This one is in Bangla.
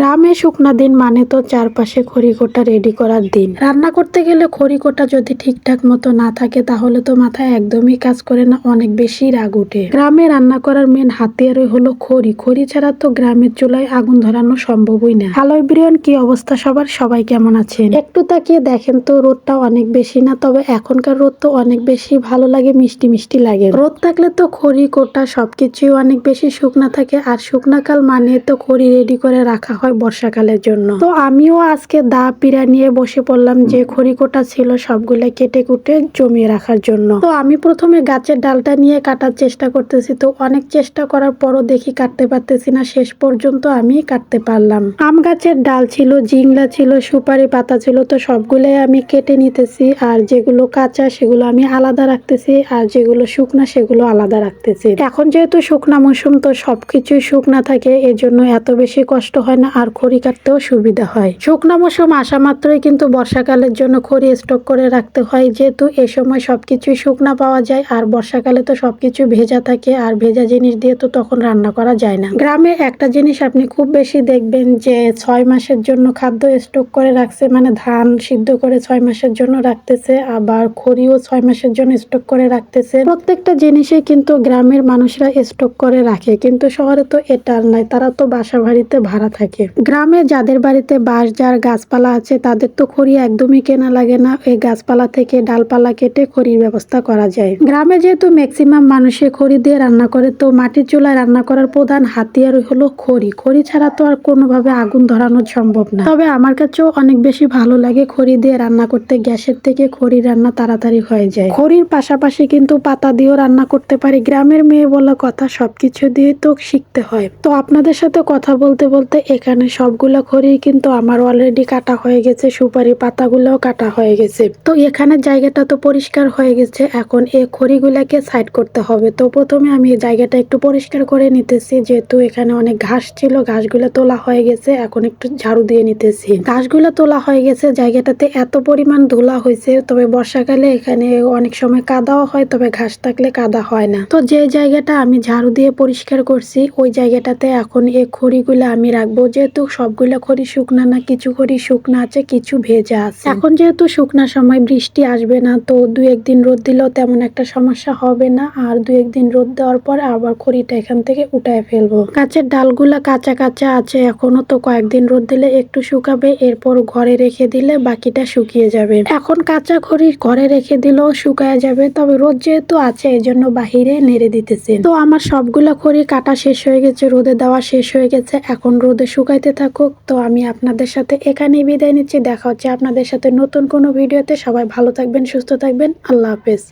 গ্রামে শুকনা দিন মানে তো চারপাশে খড়িকোটা রেডি করার দিন। রান্না করতে গেলে খড়িকোটা যদি ঠিকঠাক মতো না থাকে, তাহলে তো মাথায় একদমই কাজ করে না, অনেক বেশি রাগ উঠে গ্রামে রান্না করার মেন হাতিয়ারই হলো খড়ি। খড়ি ছাড়া তো গ্রামের চুলায় আগুন ধরানো সম্ভবই না। হ্যালো বিরিয়ান কি অবস্থা সবার? সবাই কেমন আছেন? একটু তাকিয়ে দেখেন তো রোদটা অনেক বেশি না, তবে এখনকার রোদ তো অনেক বেশি ভালো লাগে, মিষ্টি মিষ্টি লাগে। রোদ থাকলে তো খড়ি কোটা সবকিছুই অনেক বেশি শুকনা থাকে, আর শুকনাকাল মানে তো খড়ি রেডি করে রাখা হয়। বর্ষাকালের জন্য। তো আমিও আজকে দা পিড়া নিয়ে বসে পড়লাম যে খড়ি কোটা ছিল সবগুলো কেটে কুটে জমিয়ে রাখার জন্য। তো আমি প্রথমে গাছের ডালটা নিয়ে কাটার চেষ্টা করতেছি। তো অনেক চেষ্টা করার পরও দেখি কাটতে পারতেছি না। শেষ পর্যন্ত আমি কাটতে পারলাম। আম গাছের ডাল ছিল জিংলা ছিল সুপারি পাতা ছিল। তো সবগুলোই আমি কেটে নিতেছি। আর যেগুলো কাঁচা সেগুলো আমি আলাদা রাখতেছি। আর যেগুলো শুকনা সেগুলো আলাদা রাখতেছি। এখন যেহেতু শুকনা মৌসুম তো সবকিছুই শুকনা থাকে। এজন্য এত বেশি কষ্ট হয় না। আর খড়ি কাটতেও সুবিধা হয়। শুকনা মৌসুম আসা মাত্রই কিন্তু বর্ষাকালের জন্য খড়ি স্টক করে রাখতে হয়, যেহেতু এ সময় সবকিছুই শুকনা পাওয়া যায় আর বর্ষাকালে তো সবকিছু ভেজা থাকে আর ভেজা জিনিস দিয়ে তো তখন রান্না করা যায় না। গ্রামে একটা জিনিস আপনি খুব বেশি দেখবেন যে ছয় মাসের জন্য খাদ্য স্টক করে রাখছে মানে ধান সিদ্ধ করে ছয় মাসের জন্য রাখতেছে, আবার খড়িও ছয় মাসের জন্য স্টক করে রাখতেছে। প্রত্যেকটা জিনিসে কিন্তু গ্রামের মানুষরা স্টক করে রাখে, কিন্তু শহরে তো এটা নাই, তারা তো বাসা বাড়িতে ভাড়া থাকে। গ্রামে যাদের বাড়িতে বাঁশ যার গাছপালা আছে, তাদের তো খড়ি একদমই কেনা লাগে না। এই গাছপালা থেকে ডালপালা কেটে খড়ির ব্যবস্থা করা যায়। গ্রামে যেহেতু ম্যাক্সিমাম মানুষে খড়ি দিয়ে রান্না করে, তো মাটির চুলায় রান্না করার প্রধান হাতিয়ার হলো খড়ি। খড়ি ছাড়া তো আর কোনোভাবে আগুন ধরানো সম্ভব না। তবে আমার কাছেও অনেক বেশি ভালো লাগে খড়ি দিয়ে রান্না করতে। গ্যাসের থেকে খড়ি রান্না তাড়াতাড়ি হয়ে যায়। খড়ির পাশাপাশি কিন্তু পাতা দিয়েও রান্না করতে পারি। গ্রামের মেয়ে বলা কথা, সবকিছু দিয়ে তো শিখতে হয়। তো আপনাদের সাথে কথা বলতে বলতে এখানে সবগুলো খড়ি কিন্তু আমার অলরেডি কাটা হয়ে গেছে, সুপারি পাতাগুলোও কাটা হয়ে গেছে। তো এখানে জায়গাটা তো পরিষ্কার হয়ে গেছে, এখন এই খড়িগুলাকে সাইড করতে হবে। তো প্রথমে আমি এই জায়গাটা একটু পরিষ্কার করে নিতেছি, যেহেতু এখানে অনেক ঘাস ছিল, ঘাসগুলো তোলা হয়ে গেছে, এখন একটু ঝাড়ু দিয়ে নিতেছি। ঘাসগুলো তোলা হয়ে গেছে, জায়গাটাতে এত পরিমাণ ধুলা হয়েছে, তবে বর্ষাকালে এখানে অনেক সময় কাদাও হয়, তবে ঘাস থাকলে কাদা হয় না। তো যে জায়গাটা আমি ঝাড়ু দিয়ে পরিষ্কার করছি, ওই জায়গাটাতে এখন এই খড়িগুলো আমি রাখব যেহেতু সবগুলো খড়ি শুকনা না, কিছু খড়ি শুকনা আছে, কিছু ভেজা আছে। এখন যেহেতু শুকনা সময় বৃষ্টি আসবে না, তো দু একদিন রোদ দিলেও তেমন একটা সমস্যা হবে না। আর দু একদিন রোদ দেওয়ার পর আবার খড়িটা এখান থেকে উঠায় ফেলব। গাছের ডালগুলা কাঁচা কাঁচা আছে, এখনও তো কয়েকদিন রোদ দিলে একটু শুকাবে, এরপর ঘরে রেখে দিলে বাকিটা শুকিয়ে যাবে। এখন কাঁচা খড়ি ঘরে রেখে দিলেও শুকায় যাবে, তবে রোদ যেহেতু আছে এই জন্য বাহিরে নেড়ে দিতেছে। তো আমার সবগুলা খড়ি কাটা শেষ হয়ে গেছে, রোদে দেওয়া শেষ হয়ে গেছে, এখন রোদে শুকাইতে থাকুক, তো আমি আপনাদের সাথে এখানেই বিদায় নিচ্ছি। দেখা হচ্ছে আপনাদের সাথে নতুন কোনো ভিডিওতে। সবাই ভালো থাকবেন, সুস্থ থাকবেন। আল্লাহ হাফেজ।